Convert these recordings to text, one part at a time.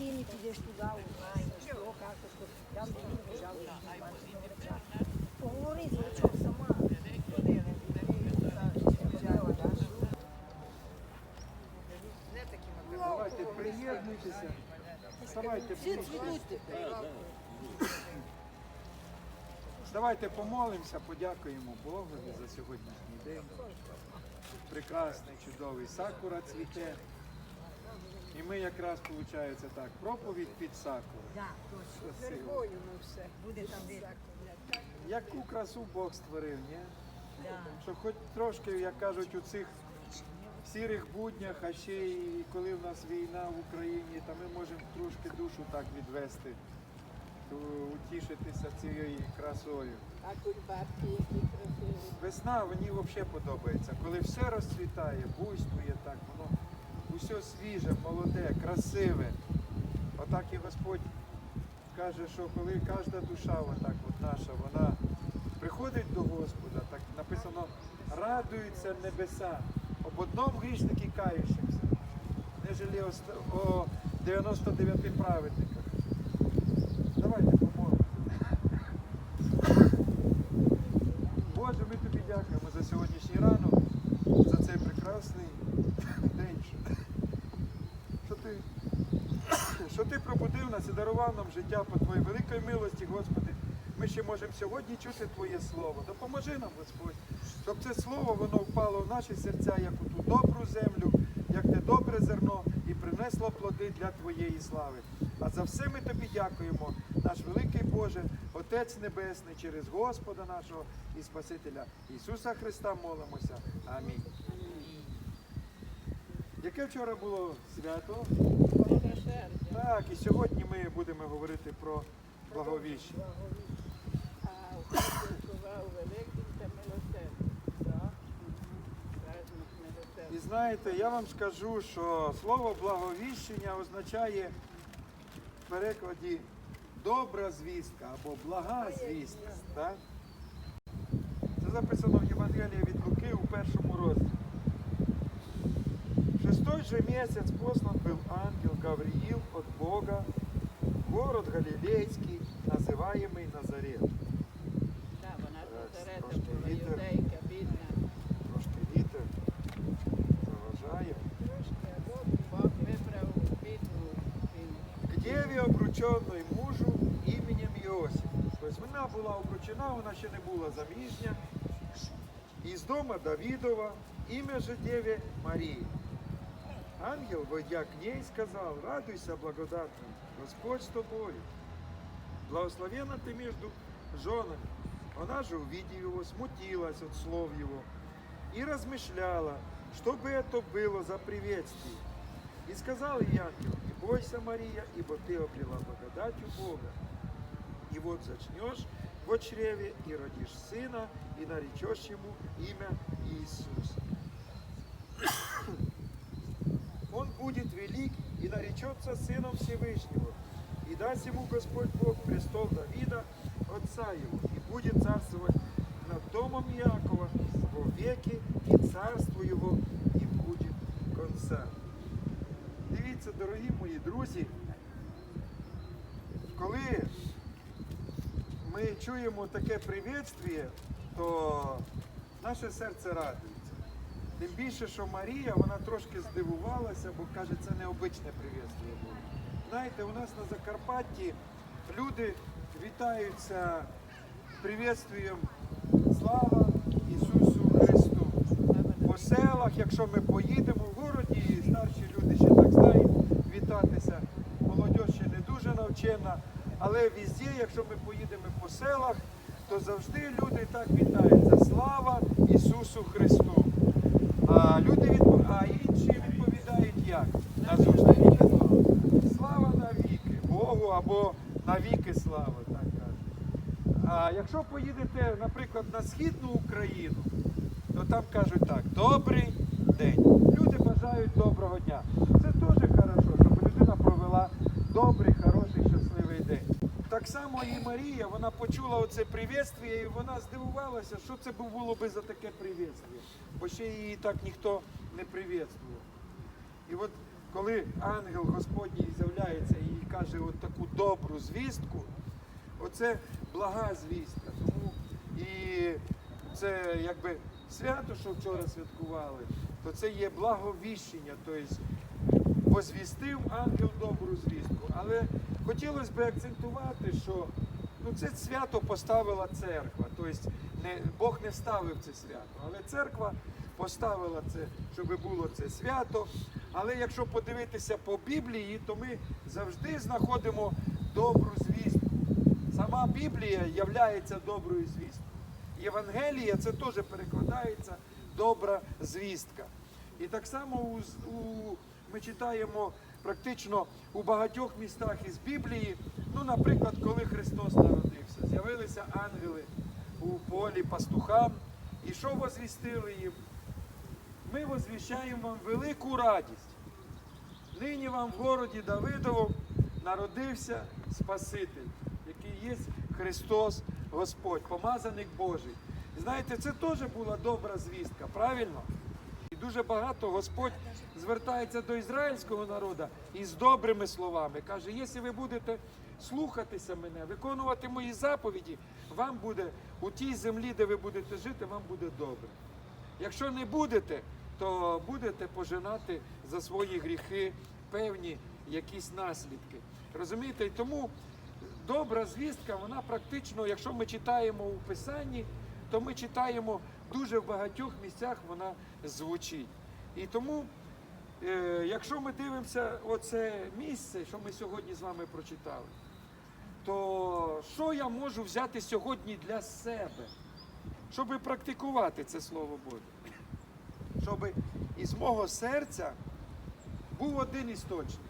мені підеш туди, узнаєш, що, як, що. Не Поговори з сама. Давайте, приєднуйтеся. Давайте, давайте помолимося, подякуємо Богу за сьогоднішній день. Прекрасний, чудовий сакура цвіте. І ми якраз, виходить так, проповідь під сакуру. Да, точно. Красиво. Буде там де. Яку красу Бог створив, ні? Да. Що хоч трошки, як кажуть, у цих сірих буднях, а ще й коли в нас війна в Україні, то ми можемо трошки душу так відвести, то утішитися цією красою. А кульбабки які красиві. Весна мені взагалі подобається, коли все розцвітає, буйствує так, воно усе свіже, молоде, красиве. Отак і Господь каже, що коли кожна душа отак от наша, вона приходить до Господа, так написано, радуються небеса, об одному грішники о ст- о 99 праведниках. Давайте помолимося. Боже, ми тобі дякуємо за сьогоднішній ранок, за цей прекрасний день. що- Що ти, що ти пробудив нас і дарував нам життя по Твоїй великій милості, Господи. Ми ще можемо сьогодні чути Твоє Слово. Допоможи нам, Господь, щоб це слово воно впало в наші серця, як у ту добру землю, як те добре зерно, і принесло плоди для Твоєї слави. А за все ми тобі дякуємо, наш великий Боже, Отець Небесний, через Господа нашого і Спасителя Ісуса Христа молимося. Амінь. Яке вчора було свято? Так, і сьогодні ми будемо говорити про благовіщення. І знаєте, я вам скажу, що слово благовіщення означає в перекладі добра звістка або блага звістка. Так? Це записано в Євангелії від Луки у першому розділі. В шестой же месяц послан был ангел Гавриил от Бога в город Галилейский, называемый Назарет. Так, вона Так, з Назарета трошки була вітер. юдейка, бідна. Трошки вітер заважає. Трошки, а Бог, Бог вибрав бідну жінку. К деві обрученої мужу іменем Йосиф. Тобто вона була обручена, вона ще не була заміжня. Із дома Давидова, ім'я же деві Марії. Ангел, войдя к ней, сказал, радуйся, благодатная, Господь с тобою. Благословенна ты между женами. Она же, увидев его, смутилась от слов его и размышляла, что бы это было за приветствие. И сказал ей ангел, не бойся, Мария, ибо ты обрела благодатью Бога. И вот зачнешь в чреве и родишь сына, и наречешь ему имя Иисус. Будет велик и наречется сыном Всевышнего. И даст ему Господь Бог престол Давида, отца его, и будет царствовать над домом Иакова во веки, и царство его не будет конца. Дивіться, дорогі мої друзі, коли ми чуємо таке привітствіє, то наше серце радується. Тим більше, що Марія, вона трошки здивувалася, бо каже, це необичне привітствіє було. Знаєте, у нас на Закарпатті люди вітаються привітствієм Слава Ісусу Христу. По селах, якщо ми поїдемо в городі, і старші люди ще так знають вітатися. Молодь ще не дуже навчена. Але везде, якщо ми поїдемо по селах, то завжди люди так вітаються. Слава Ісусу Христу. А люди відпо... а інші відповідають як? На зустріч. Слава навіки, Богу або навіки слава, так кажуть. А якщо поїдете, наприклад, на східну Україну, то там кажуть так, добрий день. Люди бажають доброго дня. Це теж хорошо, щоб людина провела добрий, хороший, щасливий день. І Марія, вона почула оце привітствіє, і вона здивувалася, що це було би за таке привітствіє. Бо ще її так ніхто не привітствував. І от коли ангел Господній з'являється і каже от таку добру звістку, оце блага звістка. Тому і це якби свято, що вчора святкували, то це є благовіщення, тобто возвістив ангел добру звістку. Але хотілося б акцентувати, що ну, це свято поставила церква. Тобто не, Бог не ставив це свято, але церква поставила це, щоб було це свято. Але якщо подивитися по Біблії, то ми завжди знаходимо добру звістку. Сама Біблія являється доброю звісткою. Євангелія це теж перекладається добра звістка. І так само у, у, ми читаємо практично у багатьох містах із Біблії, ну, наприклад, коли Христос народився, з'явилися ангели у полі пастухам, і що возвістили їм? Ми возвіщаємо вам велику радість. Нині вам в городі Давидовому народився Спаситель, який є Христос Господь, помазаник Божий. Знаєте, це теж була добра звістка, правильно? І дуже багато Господь звертається до ізраїльського народу із добрими словами. Каже, якщо ви будете слухатися мене, виконувати мої заповіді, вам буде у тій землі, де ви будете жити, вам буде добре. Якщо не будете, то будете пожинати за свої гріхи певні якісь наслідки. Розумієте? І тому добра звістка, вона практично, якщо ми читаємо у Писанні, то ми читаємо дуже в багатьох місцях вона звучить. І тому, е, якщо ми дивимося оце місце, що ми сьогодні з вами прочитали, то що я можу взяти сьогодні для себе, щоб практикувати це Слово Боже? Щоб із мого серця був один істочник.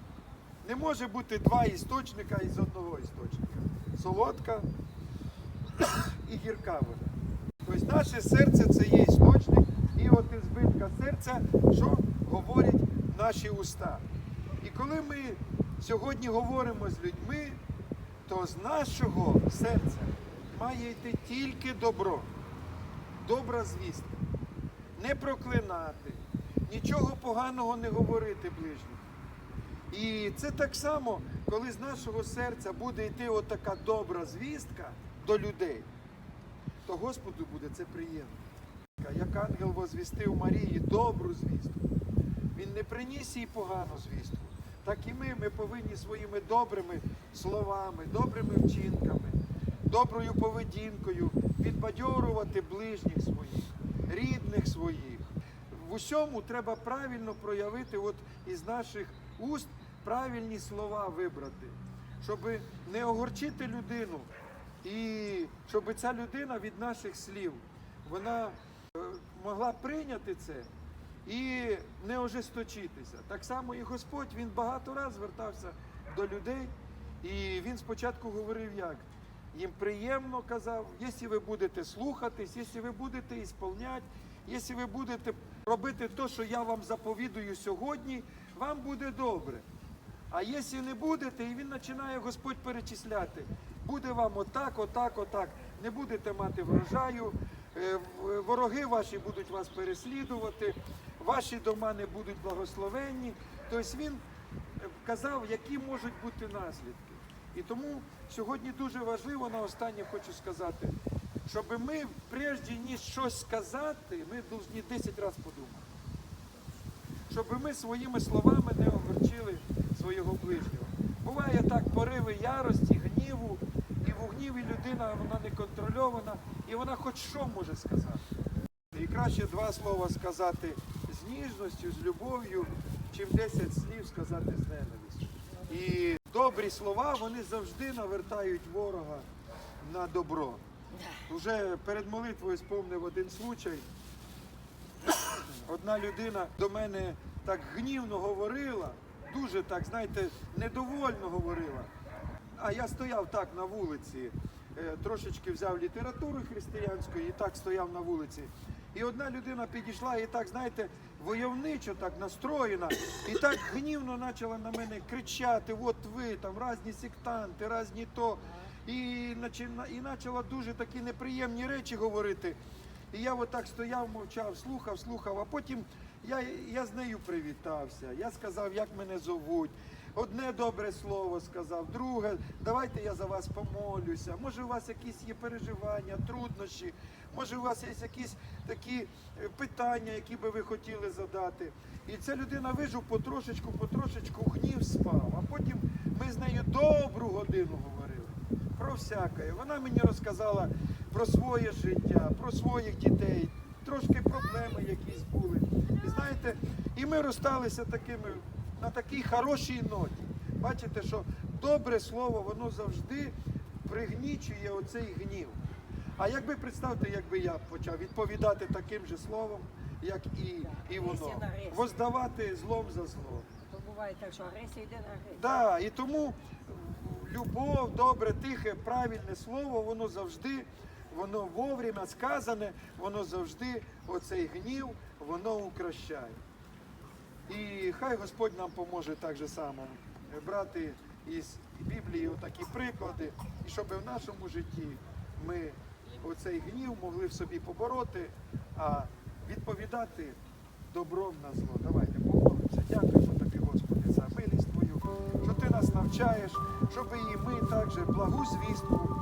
Не може бути два істочника із одного істочника. Солодка і гірка вода. Наше серце це є істочник, і от із збитка серця, що говорять наші уста. І коли ми сьогодні говоримо з людьми, то з нашого серця має йти тільки добро, добра звістка. Не проклинати, нічого поганого не говорити ближнім. І це так само, коли з нашого серця буде йти отака добра звістка до людей, то Господу буде це приємно. Як ангел возвістив Марії добру звістку, він не приніс їй погану звістку. Так і ми, ми повинні своїми добрими словами, добрими вчинками, доброю поведінкою підбадьорувати ближніх своїх, рідних своїх. В усьому треба правильно проявити от із наших уст правильні слова вибрати, щоб не огорчити людину, і щоб ця людина від наших слів вона е, могла прийняти це і не ожесточитися. Так само і Господь він багато разів звертався до людей, і він спочатку говорив як. Їм приємно казав, якщо ви будете слухатись, якщо ви будете ісполняти, якщо ви будете робити те, що я вам заповідую сьогодні, вам буде добре. А якщо не будете, і він починає Господь перечисляти, буде вам отак, отак, отак. Не будете мати врожаю, е, вороги ваші будуть вас переслідувати, ваші дома не будуть благословенні. Тобто він казав, які можуть бути наслідки. І тому сьогодні дуже важливо на останнє хочу сказати, щоб ми, прежде ніж щось сказати, ми повинні 10 разів подумати щоб ми своїми словами не огорчили свого ближнього. Буває так пориви ярості, гніву, в гніві людина вона не контрольована, і вона хоч що може сказати. І краще два слова сказати з ніжністю, з любов'ю, чим 10 слів сказати з ненавистю. І добрі слова вони завжди навертають ворога на добро. Уже перед молитвою сповнив один случай. Одна людина до мене так гнівно говорила, дуже так, знаєте, недовольно говорила. А я стояв так на вулиці, е, трошечки взяв літератури християнської і так стояв на вулиці. І одна людина підійшла і так, знаєте, войовничо так настроєна, і так гнівно почала на мене кричати: от ви там різні сектанти, різні то. І почала дуже такі неприємні речі говорити. І я отак стояв, мовчав, слухав, слухав, а потім я, я з нею привітався. Я сказав, як мене зовуть. Одне добре слово сказав, друге, давайте я за вас помолюся. Може, у вас якісь є переживання, труднощі, може, у вас є якісь такі е, питання, які би ви хотіли задати. І ця людина вижив потрошечку, потрошечку гнів спав. А потім ми з нею добру годину говорили про всяке. Вона мені розказала про своє життя, про своїх дітей, трошки проблеми якісь були. І знаєте, і ми розсталися такими на такій хорошій ноті. Бачите, що добре слово, воно завжди пригнічує оцей гнів. А якби представте, якби я почав відповідати таким же словом, як і, і воно, воздавати злом за зло. То буває так, що агресія йде на агресію. Да, і тому любов, добре, тихе, правильне слово, воно завжди, воно вовремя сказане, воно завжди оцей гнів, воно укращає. І хай Господь нам поможе так же само брати із Біблії отакі приклади, і щоб в нашому житті ми оцей гнів могли в собі побороти, а відповідати добром на зло. Давайте помолимося. Дякуємо тобі, Господи, за милість Твою, що ти нас навчаєш, щоб і ми також благу звістку,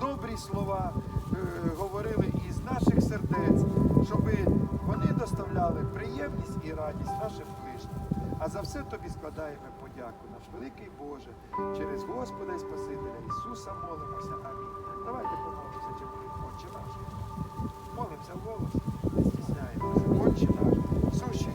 добрі слова е, говорили із наших сердець, щоб вони доставляли приємність і радість нашим. А за все тобі складаємо подяку, наш великий Боже, через Господа і Спасителя Ісуса молимося. Амінь. Давайте помолимося, чи Отче наш. Молимося в голос, не стісняємося. Отче наш, сущий